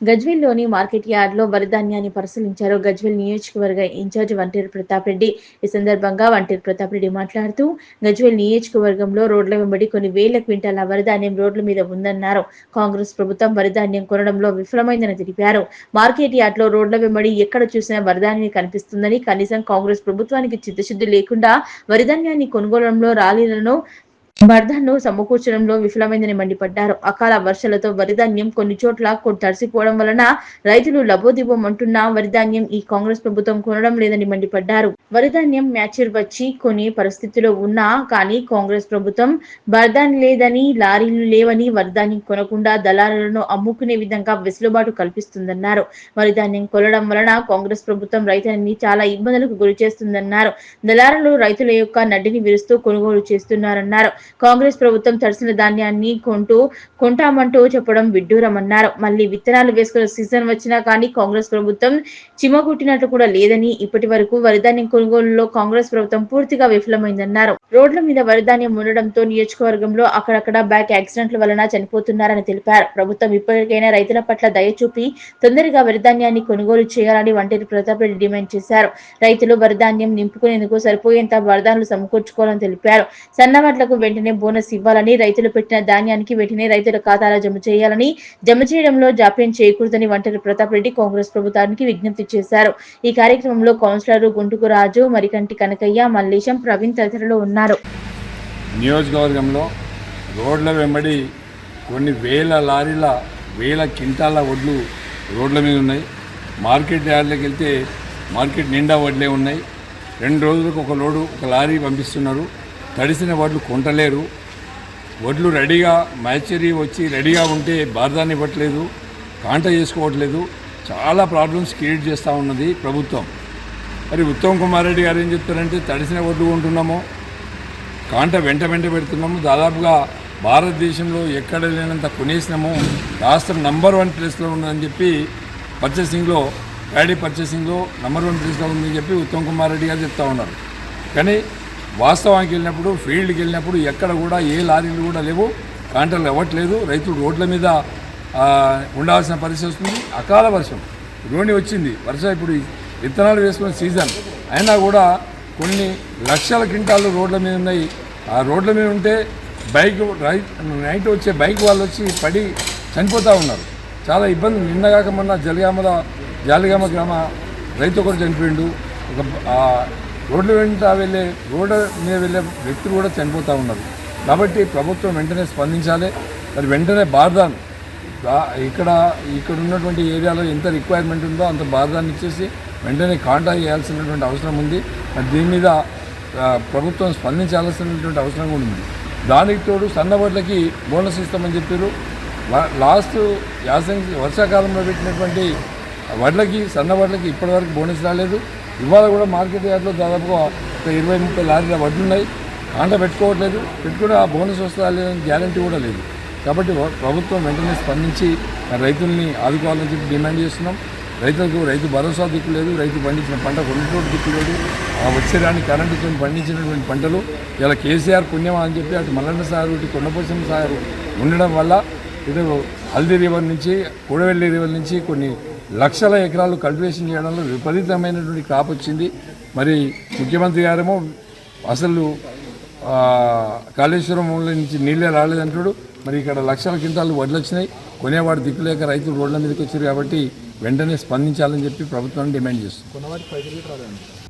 గజ్వేల్లోని market యార్డ్లో వరిధాన్యాన్ని పరిశీలించారు. గజ్వేల్ నియోజకవర్గ ఇన్ఛార్జ్ వంటేరు ప్రతాప్ రెడ్డి. ఈ సందర్భంగా వంటేరు ప్రతాప్ రెడ్డి మాట్లాడుతూ గజ్వేల్ నియోజకవర్గంలో రోడ్ల వెంబడి కొన్ని వేల క్వింటాల వరిధాన్యం రోడ్ల మీద ఉందన్నారు. కాంగ్రెస్ ప్రభుత్వం వరిధాన్యం కొనడంలో విఫలమైందని తెలిపారు. మార్కెట్ యార్డ్లో రోడ్ల వెంబడి ఎక్కడ చూసినా వరిధాన్యం కనిపిస్తుందని కనీసం కాంగ్రెస్ ప్రభుత్వానికి చిత్తశుద్ధి లేకుండా వరిధాన్యాన్ని కొనుగోలంలో ర్యాలీలను బర్ధాను సమకూర్చడంలో విఫలమైందని మండిపడ్డారు. అకాల వర్షాలతో వరిధాన్యం కొన్ని చోట్ల తడిసిపోవడం వలన రైతులు లబోదిబోమంటున్న వరిధాన్యం ఈ కాంగ్రెస్ ప్రభుత్వం కొనడం లేదని మండిపడ్డారు. వరిధాన్యం మ్యాచ్యూర్ వచ్చి కొనే పరిస్థితిలో ఉన్నా కానీ కాంగ్రెస్ ప్రభుత్వం వరదాన్ని లేదని లారీలు లేవని వరిధాన్యం కొనకుండా దళారులను అమ్ముకునే విధంగా వెసులుబాటు కల్పిస్తుందన్నారు. వరిధాన్యం కొనడం వలన కాంగ్రెస్ ప్రభుత్వం రైతులని చాలా ఇబ్బందులకు గురి చేస్తుందన్నారు. దళారులు రైతుల యొక్క నడ్డిని విరుస్తూ కొనుగోలు చేస్తున్నారన్నారు. కాంగ్రెస్ ప్రభుత్వం తడిసిన ధాన్యాన్ని కొంటూ కొంటామంటూ చెప్పడం విడ్డూరమన్నారు. మళ్ళీ విత్తనాలు వేసుకునే సీజన్ వచ్చినా కానీ కాంగ్రెస్ ప్రభుత్వం చిమ్మగుట్టినట్లు కూడా లేదని ఇప్పటి వరకు వరిధాన్యం కొనుగోలులో కాంగ్రెస్ ప్రభుత్వం పూర్తిగా విఫలమైందన్నారు. రోడ్ల మీద వరిధాన్యం ఉండడంతో నియోజకవర్గంలో అక్కడక్కడ బ్యాక్ యాక్సిడెంట్ల వలన చనిపోతున్నారని తెలిపారు. ప్రభుత్వం ఇప్పటికైనా రైతుల పట్ల దయ చూపి తొందరగా వరిధాన్యాన్ని కొనుగోలు చేయాలని వంటేరు ప్రతాప్ రెడ్డి డిమాండ్ చేశారు. రైతులు వరిధాన్యం నింపుకునేందుకు సరిపోయేంత వరదానులు సమకూర్చుకోవాలని తెలిపారు. సన్నవాట్లకు వెంటనే బోనస్ ఇవ్వాలని రైతులు పెట్టిన ధాన్యానికి వెంటనే రైతుల ఖాతాలో జమ చేయాలని జమ చేయడంలో జాప్యం చేయకూడదని వంటరి ప్రతాప్ రెడ్డి కాంగ్రెస్ ప్రభుత్వానికి విజ్ఞప్తి చేశారు. ఈ కార్యక్రమంలో కౌన్సిలర్ గుంటుకు రాజు మరికంటి కనకయ్య మల్లేశం ప్రవీణ్ తదితరులు ఉన్నారు. నియోజకవర్గంలో రోడ్ల వెంబడి కొన్ని వేల లారీల వేల కింటాల వడ్లు రోడ్ల మీద ఉన్నాయి. మార్కెట్ యార్డ్లోకి వెళ్తే మార్కెట్ నిండా వడ్లే ఉన్నాయి. రెండు రోజులకు ఒక లోడు ఒక లారీ పంపిస్తున్నారు. తడిసిన వడ్లు కొంటలేరు. వడ్లు రెడీగా మ్యాచరీ వచ్చి రెడీగా ఉంటే భారతాన్ని ఇవ్వట్లేదు కాంట చేసుకోవట్లేదు. చాలా ప్రాబ్లమ్స్ క్రియేట్ చేస్తూ ఉన్నది ప్రభుత్వం. మరి ఉత్తమ్ కుమార్ రెడ్డి గారు ఏం చెప్తారంటే తడిసిన వడ్లు కొంటున్నామో కాంట వెంట వెంట పెడుతున్నాము. దాదాపుగా భారతదేశంలో ఎక్కడ లేనంత కొనేసినాము. రాష్ట్రం నంబర్ వన్ ప్లేస్లో ఉన్నదని చెప్పి పర్చేసింగ్లో ప్యాడీ పర్చేసింగ్లో నంబర్ వన్ ప్లేస్లో ఉందని చెప్పి ఉత్తమ్ కుమార్ రెడ్డి గారు చెప్తా ఉన్నారు. కానీ వాస్తవానికి వెళ్ళినప్పుడు ఫీల్డ్కి వెళ్ళినప్పుడు ఎక్కడ కూడా ఏ లారీలు కూడా లేవు కాంటలు ఇవ్వట్లేదు రైతులు రోడ్ల మీద ఉండాల్సిన పరిస్థితి వస్తుంది. అకాల వర్షం. రోణి వచ్చింది. వర్షం ఇప్పుడు విత్తనాలు వేసుకునే సీజన్. అయినా కూడా కొన్ని లక్షల క్వింటాలు రోడ్ల మీద ఉన్నాయి. ఆ రోడ్ల మీద ఉంటే బైక్ రై- నైట్ వచ్చే బైక్ వాళ్ళు వచ్చి పడి చనిపోతూ ఉన్నారు. చాలా ఇబ్బంది. నిన్నగాక మొన్న జలగామల జాలిగామ గ్రామ రైతు ఒకరు చనిపోయిండు. ఒక రోడ్ల వెంట వెళ్ళే రోడ్డు మీద వెళ్ళే వ్యక్తులు కూడా చనిపోతూ ఉన్నారు. కాబట్టి ప్రభుత్వం వెంటనే స్పందించాలి. మరి వెంటనే బార్దాన్ ఇక్కడ ఇక్కడ ఉన్నటువంటి ఏరియాలో ఎంత రిక్వైర్మెంట్ ఉందో అంత బాధాన్ని ఇచ్చేసి వెంటనే కాంటాక్ట్ చేయాల్సినటువంటి అవసరం ఉంది. దీని మీద ప్రభుత్వం స్పందించాల్సినటువంటి అవసరం కూడా ఉంది. దానికి తోడు సన్నబడ్లకి బోనస్ ఇస్తామని చెప్పారు. లా- లాస్ట్ యాసంగి వర్షాకాలంలో పెట్టినటువంటి వడ్లకి సన్న వడ్లకి ఇప్పటివరకు బోనస్ రాలేదు. ఇవాళ కూడా మార్కెట్ యార్డ్లో దాదాపుగా ఒక ఇరవై ముప్పై లారీల వడ్లు ఉన్నాయి కాంట పెట్టుకోవట్లేదు. పెట్టుకుంటే ఆ బోనస్ వస్తుందా లేదని గ్యారంటీ కూడా లేదు. కాబట్టి ప్రభుత్వం వెంటనే స్పందించి రైతుల్ని ఆదుకోవాలని చెప్పి డిమాండ్ చేస్తున్నాం. రైతులకు రైతు భరోసా దిక్కు లేదు రైతు పండించిన పంట కొనుగోలు దిక్కు లేదు. ఆ వచ్చే రాని కరెంటుతో పండించినటువంటి పంటలు ఇలా కేసీఆర్ పుణ్యమా అని చెప్పి అటు మల్లన్న సారు ఇటు కొండపోసం సారు ఉండడం వల్ల ఇటు హల్దీ రివర్ నుంచి కూడవెల్లి రివర్ నుంచి కొన్ని లక్షల ఎకరాలు కల్టివేషన్ చేయడంలో విపరీతమైనటువంటి క్రాప్ వచ్చింది. మరి ముఖ్యమంత్రి గారేమో అసలు కాళేశ్వరం నుంచి నీళ్ళే రాలేదంటాడు మరి ఇక్కడ లక్షల క్వింటాలు వడ్లు వచ్చినాయి కొనేవాడు దిక్కులేక రైతులు రోడ్ల మీదకి వచ్చారు కాబట్టి వెంటనే స్పందించాలని చెప్పి ప్రభుత్వాన్ని డిమాండ్ చేస్తుంది.